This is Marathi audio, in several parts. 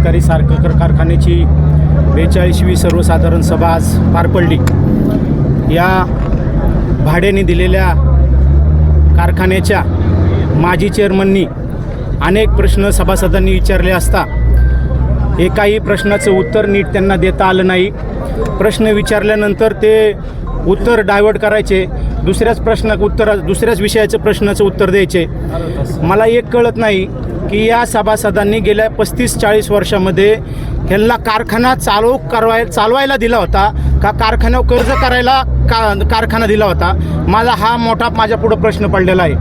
सहकारी साखर कारखान्याची बेचाळीसवी सर्वसाधारण सभा आज पार पडली. या भाड्याने दिलेल्या कारखान्याच्या माजी चेअरमननी अनेक प्रश्न सभासदांनी विचारले असता एकाही प्रश्नाचं उत्तर नीट त्यांना देता आलं नाही. प्रश्न विचारल्यानंतर ते उत्तर डायव्हर्ट करायचे दुसऱ्याच प्रश्नाक उत्तर दुसऱ्याच विषयाचं प्रश्नाचं उत्तर द्यायचे. मला एक कळत नाही की या सभासदांनी गेल्या पस्तीस चाळीस वर्षामध्ये ह्यांना कारखाना चालू करवाय चालवायला दिला होता. का कारखान्यावर कर्ज करायला का कारखाना दिला होता? माझा हा मोठा माझ्या पुढं प्रश्न पडलेला आहे.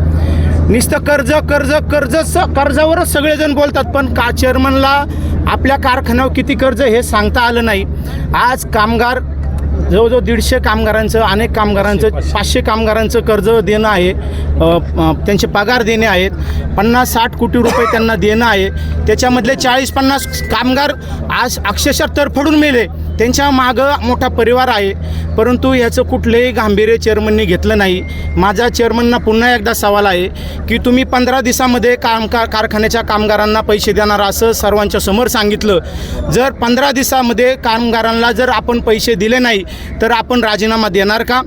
नुसतं कर्ज कर्ज कर्ज कर्जावरच सगळेजण बोलतात पण का चेअरमनला आपल्या कारखान्यावर किती कर्ज हे सांगता आलं नाही? आज कामगार जवळजवळ दीडशे कामगारांचं अनेक कामगारांचं पाचशे कामगारांचं कर्ज देणं आहे. त्यांचे पगार देणे आहेत. पन्नास साठ कोटी रुपये त्यांना देणं आहे. त्याच्यामधले चाळीस पन्नास कामगार आज अक्षरशः तरफडून मेले. त्यांच्या मागं मोठा परिवार आहे. परंतु ह्याचं कुठलंही गांभीर्य चेअरमननी घेतलं नाही. माझा चेअरमनना पुन्हा एकदा सवाल आहे की तुम्ही पंधरा दिवसामध्ये काम का कारखान्याच्या कामगारांना पैसे देणार असं सर्वांच्या समोर सांगितलं. जर पंधरा दिवसामध्ये कामगारांना जर आपण पैसे दिले नाही तर आपण राजीनामा देणार का?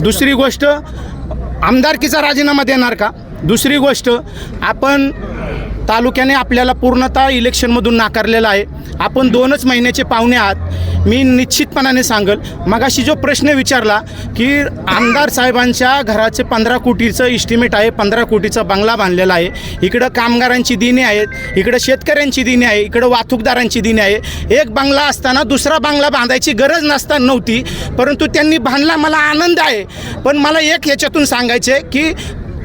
दुसरी गोष्ट आमदारकीचा राजीनामा देणार का? दुसरी गोष्ट आपण तालुक्याने आपल्याला पूर्णतः इलेक्शनमधून नाकारलेला आहे. आपण दोनच महिन्याचे पाहुणे आहात. मी निश्चितपणाने सांगल मगाशी जो प्रश्न विचारला की आमदार साहेबांच्या घराचे पंधरा कोटीचं इस्टिमेट आहे पंधरा कोटीचा बंगला बांधलेला आहे. इकडं कामगारांची दिने आहेत इकडं शेतकऱ्यांची दिने आहे इकडं वाहतूकदारांची दिने आहे. एक बंगला असताना दुसरा बंगला बांधायची गरज नसता नव्हती परंतु त्यांनी बांधला. मला आनंद आहे. पण मला एक ह्याच्यातून सांगायचं आहे की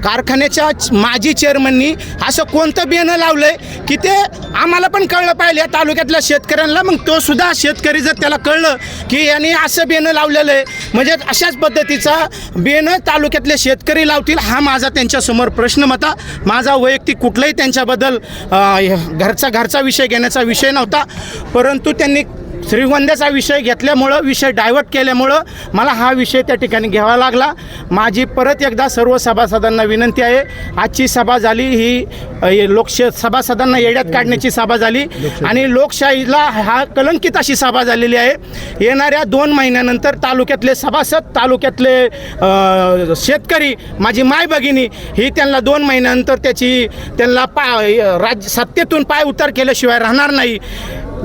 कारखान्याच्या माजी चेअरमननी असं कोणतं बियाणं लावलं आहे की ते आम्हाला पण कळलं पाहिजे. या तालुक्यातल्या शेतकऱ्यांना मग तो सुद्धा शेतकरी जर त्याला कळलं की यांनी असं बेणं लावलेलं आहे म्हणजे अशाच पद्धतीचा बेणं तालुक्यातले शेतकरी लावतील हा माझा त्यांच्यासमोर प्रश्न होता. माझा वैयक्तिक कुठलाही त्यांच्याबद्दल घरचा घरचा विषय घेण्याचा विषय नव्हता परंतु त्यांनी श्रीगोंद्याचा विषय घेतल्यामुळं विषय डायव्हर्ट केल्यामुळं मला हा विषय त्या ठिकाणी घ्यावा लागला. माझी परत एकदा सर्व सभासदांना विनंती आहे आजची सभा झाली ही लोकश सभासदांना येड्यात काढण्याची सभा झाली आणि लोकशाहीला हा कलंकित अशी सभा झालेली आहे. येणाऱ्या दोन महिन्यानंतर तालुक्यातले सभासद तालुक्यातले शेतकरी माझी माय भगिनी ही त्यांना दोन महिन्यानंतर त्याची त्यांना पा राज्य सत्तेतून पाय उतार केल्याशिवाय राहणार नाही.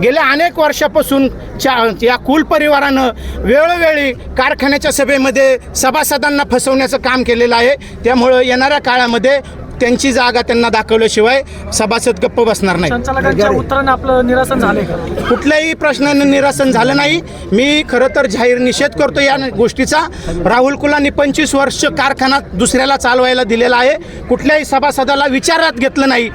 गेल्या अनेक वर्षापासून च्या या कुल परिवारानं वेळोवेळी कारखान्याच्या सभेमध्ये सभासदांना फसवण्याचं काम केलेलं आहे. त्यामुळं येणाऱ्या काळामध्ये त्यांची जागा त्यांना दाखवल्याशिवाय सभासद गप्प बसणार नाही. संचालकांच्या उत्तराने आपलं निरासन झालंय का? कुठल्याही प्रश्नानं निरासन झालं नाही. मी खरं तर जाहीर निषेध करतो या गोष्टीचा. राहुल कुलांनी पंचवीस वर्ष कारखाना दुसऱ्याला चालवायला दिलेला आहे. कुठल्याही सभासदाला विचारात घेतलं नाही.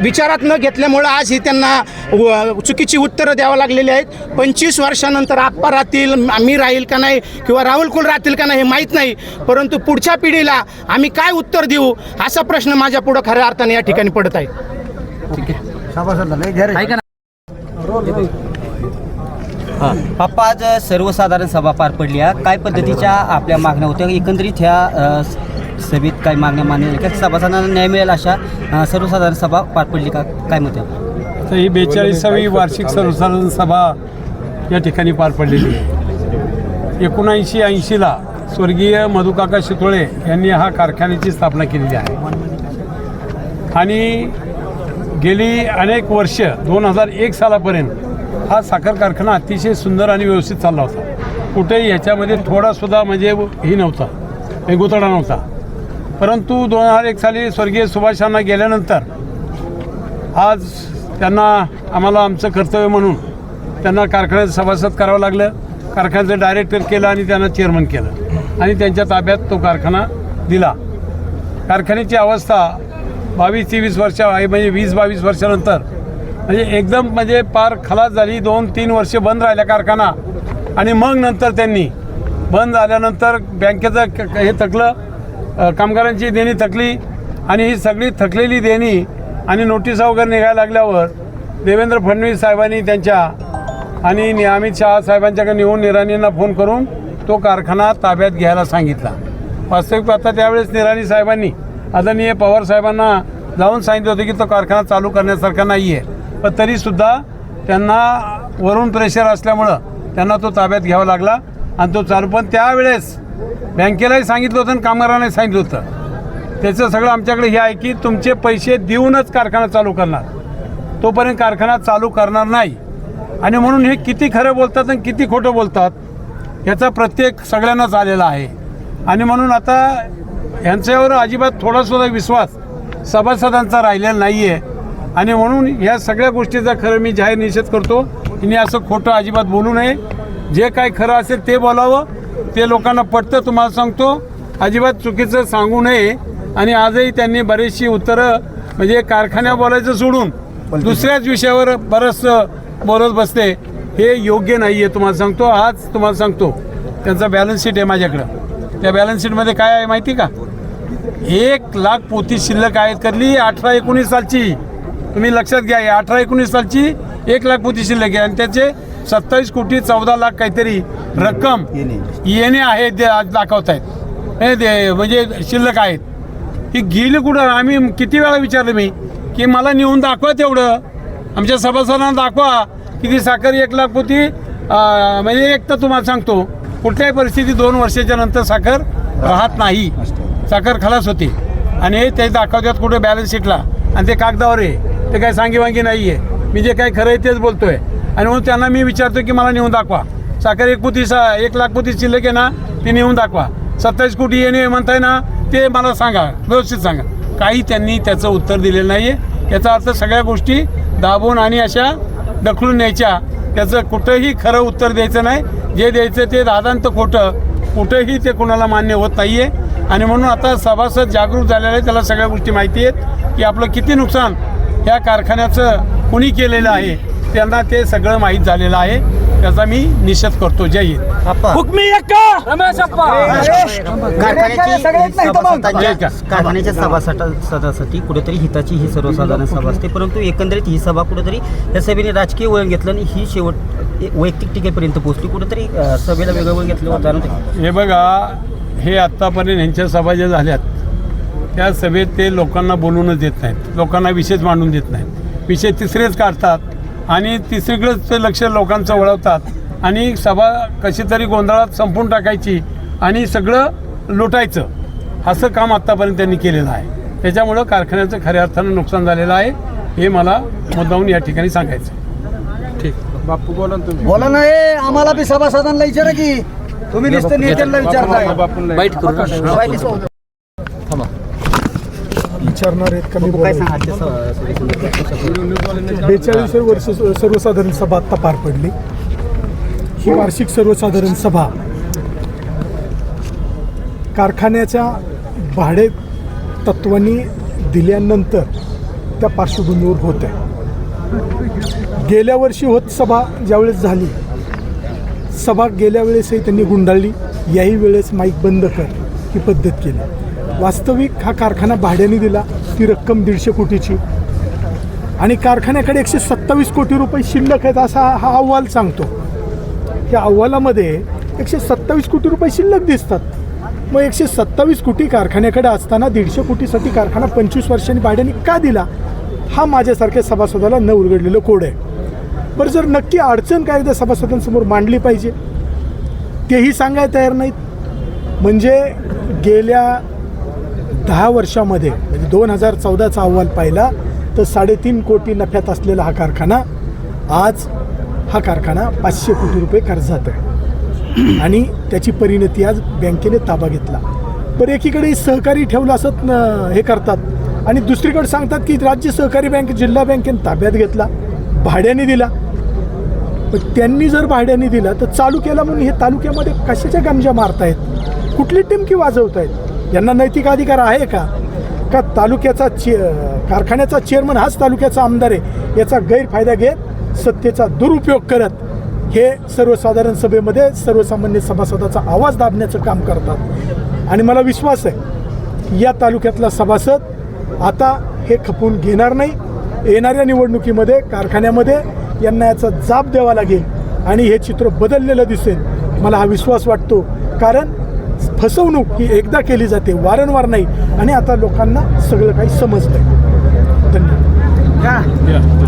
विचारात न घेतल्यामुळं आज ही त्यांना व- चुकीची उत्तरं द्यावं लागलेली आहेत. पंचवीस वर्षानंतर आप्पा राहतील मी राहील का नाही किंवा राहुल कुल राहतील का नाही हे माहीत नाही. परंतु पुढच्या पिढीला आम्ही काय उत्तर देऊ असा प्रश्न माझ्या पुढं खऱ्या अर्थाने या ठिकाणी पडत आहे. पप्पा आज सर्वसाधारण सभा पार पडली आहे. काय पद्धतीच्या आपल्या मागण्या होत्या? एकंदरीत ह्या सभेत काय मागण्या मान्य झाल्या? का सभासदांना न्याय मिळेल अशा सर्वसाधारण सभा पार पडली का? काय मत आहे? तर ही बेचाळीसावी वार्षिक सर्वसाधारण सभा या ठिकाणी पार पडलेली आहे. एकोणऐंशी ऐंशीला स्वर्गीय मधुकाका शितोळे यांनी हा कारखान्याची स्थापना केलेली आहे. आणि गेली अनेक वर्ष दोन हजार एक सालापर्यंत हा साखर कारखाना अतिशय सुंदर आणि व्यवस्थित चालला होता. कुठेही ह्याच्यामध्ये थोडासुद्धा म्हणजे ही नव्हता म्हणजे गोतडा नव्हता. परंतु दोन हजार एक साली स्वर्गीय सुभाषांना गेल्यानंतर आज त्यांना आम्हाला आमचं कर्तव्य म्हणून त्यांना कारखान्यात सभासद करावं लागलं. कारखान्याचं डायरेक्टर केलं आणि त्यांना चेअरमन केलं. आणि त्यांच्या ताब्यात तो कारखाना दिला. कारखान्याची अवस्था बावीस तेवीस वर्ष आहे म्हणजे वीस बावीस वर्षानंतर. म्हणजे एकदम म्हणजे पार खलास झाली. दोन तीन वर्ष बंद राहिला कारखाना. आणि मग नंतर त्यांनी बंद झाल्यानंतर बँकेचं क- हे थकलं. कामगारांची देणी थकली आणि ही सगळी थकलेली देणी आणि नोटिसा वगैरे निघायला लागल्यावर देवेंद्र फडणवीस साहेबांनी त्यांच्या आणि अमित शहा साहेबांच्याकडे निवून निराणींना फोन करून तो कारखाना ताब्यात घ्यायला सांगितला. वास्तविक पाहता त्यावेळेस निराणी साहेबांनी आदरणीय पवार साहेबांना जाऊन सांगितलं होतं की तो कारखाना चालू करण्यासारखा नाही आहे पण तरीसुद्धा त्यांना वरून प्रेशर असल्यामुळं त्यांना तो ताब्यात घ्यावा लागला आणि तो चालू पण त्यावेळेस बँकेलाही सांगितलं होतं आणि कामगारांनाही सांगितलं होतं. त्याचं सगळं आमच्याकडे हे आहे की तुमचे पैसे देऊनच कारखाना चालू करणार. तोपर्यंत कारखाना चालू करणार नाही. आणि म्हणून हे किती खरं बोलतात आणि किती खोटं बोलतात याचा प्रत्येक सगळ्यांनाच आलेला आहे. आणि म्हणून आता ह्यांच्यावर अजिबात थोडासुद्धा विश्वास सभासदांचा राहिलेला नाही आहे आणि म्हणून या सगळ्या गोष्टीचा खरं मी जाहीर निषेध करतो. आणि असं खोटं अजिबात बोलू नये. जे काय खरं असेल ते बोलावं. ते लोकांना पटतं तुम्हाला सांगतो. अजिबात चुकीचं सांगू नये. आणि आजही त्यांनी बरीचशी उत्तरं म्हणजे कारखान्या बोलायचं सोडून दुसऱ्याच विषयावर बरंचसं बोलत बसते. हे योग्य नाही आहे तुम्हाला सांगतो. आज तुम्हाला सांगतो. त्यांचा बॅलन्स शीट आहे माझ्याकडं. त्या बॅलन्स शीटमध्ये काय आहे माहिती का? एक लाख पोती शिल्लक आहेत करली अठरा एकोणीस सालची. तुम्ही लक्षात घ्या अठरा एकोणीस सालची एक लाख पोती शिल्लक आहे. आणि त्याचे सत्तावीस कोटी चौदा लाख काहीतरी रक्कम येणे. आज दाखवत आहेत ते म्हणजे शिल्लक आहेत. ही गेली कुठं? आम्ही किती वेळा विचारलं मी की मला नेऊन दाखवा तेवढं. आमच्या सभासदांना दाखवा किती साखर एक लाख अं, म्हणजे एक तर तुम्हाला सांगतो कुठल्याही परिस्थितीत दोन वर्षाच्या नंतर साखर राहत नाही. साखर खलास होते. आणि ते दाखवतात कुठे बॅलन्स शीटला. आणि ते कागदावर आहे. ते काय सांगीवांगी नाही आहे मी जे काय खरं आहे तेच बोलतोय. आणि म्हणून त्यांना मी विचारतो की मला नेऊन दाखवा. साखर एक पोती सा एक लाख पोती शिल्लक आहे ना ते नेऊन दाखवा. सत्तावीस कोटी येणे म्हणताय ना ते मला सांगा व्यवस्थित सांगा. काही त्यांनी त्याचं उत्तर दिलेलं नाही आहे याचा अर्थ सगळ्या गोष्टी दाबून आणि अशा ढकलून न्यायच्या. त्याचं कुठंही खरं उत्तर द्यायचं नाही. जे द्यायचं ते दादांत खोटं. कुठंही ते कोणाला मान्य होत नाही आहे आणि म्हणून आता सभासद जागरूक झालेलं आहे त्याला सगळ्या गोष्टी माहिती आहेत की आपलं किती नुकसान या कारखान्याचं कुणी केलेलं आहे. त्यांना ते सगळं माहीत झालेलं आहे. त्याचा मी निषेध करतो. जय हिंद. आप्पा हुकमी एक्का! रमेश अप्पा? कारखान्याच्या सभासदासाठी कुठेतरी हिताची ही सर्वसाधारण सभा असते. परंतु एकंदरीत ही सभा कुठेतरी या सभेने राजकीय वळण घेतलं आणि ही शेवट वैयक्तिक टीकेपर्यंत पोहोचली. कुठेतरी सभेला वेगळं वळण घेतलं जाणवते हे बघा हे आत्तापर्यंत यांच्या सभा ज्या झाल्यात त्या सभेत ते लोकांना बोलूनच देत नाहीत. लोकांना विषयच मांडून देत नाहीत. विषय तिसरेच काढतात. आणि तिसरीकडेच ते लक्ष लोकांचं वळवतात. आणि सभा कशी तरी गोंधळात संपून टाकायची आणि सगळं लुटायचं. असं काम आत्तापर्यंत त्यांनी केलेलं आहे. त्याच्यामुळं कारखान्याचं खऱ्या अर्थानं नुकसान झालेलं आहे. हे मला मुद्दाहून या ठिकाणी सांगायचं ठीक. बापू बोला ना तुम्ही. बोला ना हे आम्हाला बी सभासदांना विचारा की. तुम्ही नुसतं नेत्यांना विचारताय. विचारणार आहेत का मी काय बोलायला? सांगा आजच्या स- सभेसंदर्भात? बेचाळीसवी वर्ष सर्वसाधारण सभा आत्ता पार पडली ही वार्षिक सर्वसाधारण सभा कारखान्याच्या भाडे तत्वानी दिल्यानंतर त्या पार्श्वभूमीवर होत आहे गेल्या वर्षी होत सभा ज्यावेळेस झाली सभा गेल्या वेळेसही त्यांनी गुंडाळली याही वेळेस माईक बंद कर ही पद्धत केली वास्तविक हा कारखाना भाड्याने दिला. ती रक्कम दीडशे कोटीची. आणि कारखान्याकडे एकशे सत्तावीस कोटी रुपये शिल्लक आहेत असा हा अहवाल सांगतो. या अहवालामध्ये एकशे सत्तावीस कोटी रुपये शिल्लक दिसतात. मग एकशे सत्तावीस कोटी कारखान्याकडे असताना दीडशे कोटीसाठी कारखाना पंचवीस वर्षांनी भाड्याने का दिला? हा माझ्यासारख्या सभासदाला न उलगडलेलं कोड आहे. बरं जर नक्की अडचण काय त्या सभासदांसमोर मांडली पाहिजे. तेही सांगायला तयार नाहीत. म्हणजे गेल्या दहा वर्षामध्ये म्हणजे दोन हजार चौदाचा अहवाल पाहिला तर साडेतीन कोटी नफ्यात असलेला हा कारखाना आज हा कारखाना पाचशे कोटी रुपये कर्जात आहे. आणि त्याची परिणती आज बँकेने ताबा घेतला. पर एकीकडे सहकारी ठेवलं असत न- हे करतात. आणि दुसरीकडे सांगतात की राज्य सहकारी बँक जिल्हा बँकेने ताब्यात घेतला भाड्याने दिला. पण त्यांनी जर भाड्याने दिला तर चालू केला म्हणून हे तालुक्यामध्ये कशाच्या गमजा मारतायत? कुठली टिमकी वाजवतायत? यांना नैतिक अधिकार आहे का? का तालुक्याचा चे कारखान्याचा चेअरमन हाच तालुक्याचा आमदार आहे याचा गैरफायदा घेत सत्तेचा दुरुपयोग करत हे सर्वसाधारण सभेमध्ये सर्वसामान्य सभासदाचा आवाज दाबण्याचं काम करतात. आणि मला विश्वास आहे या तालुक्यातला सभासद आता हे खपून घेणार नाही. येणाऱ्या निवडणुकीमध्ये कारखान्यामध्ये यांना याचा जाब द्यावा लागेल आणि हे चित्र बदललेलं दिसेल. मला हा विश्वास वाटतो. कारण फसवणूक ही एकदा केली जाते वारंवार नाही. आणि आता लोकांना सगळं काही समजतं धन्यवाद. या.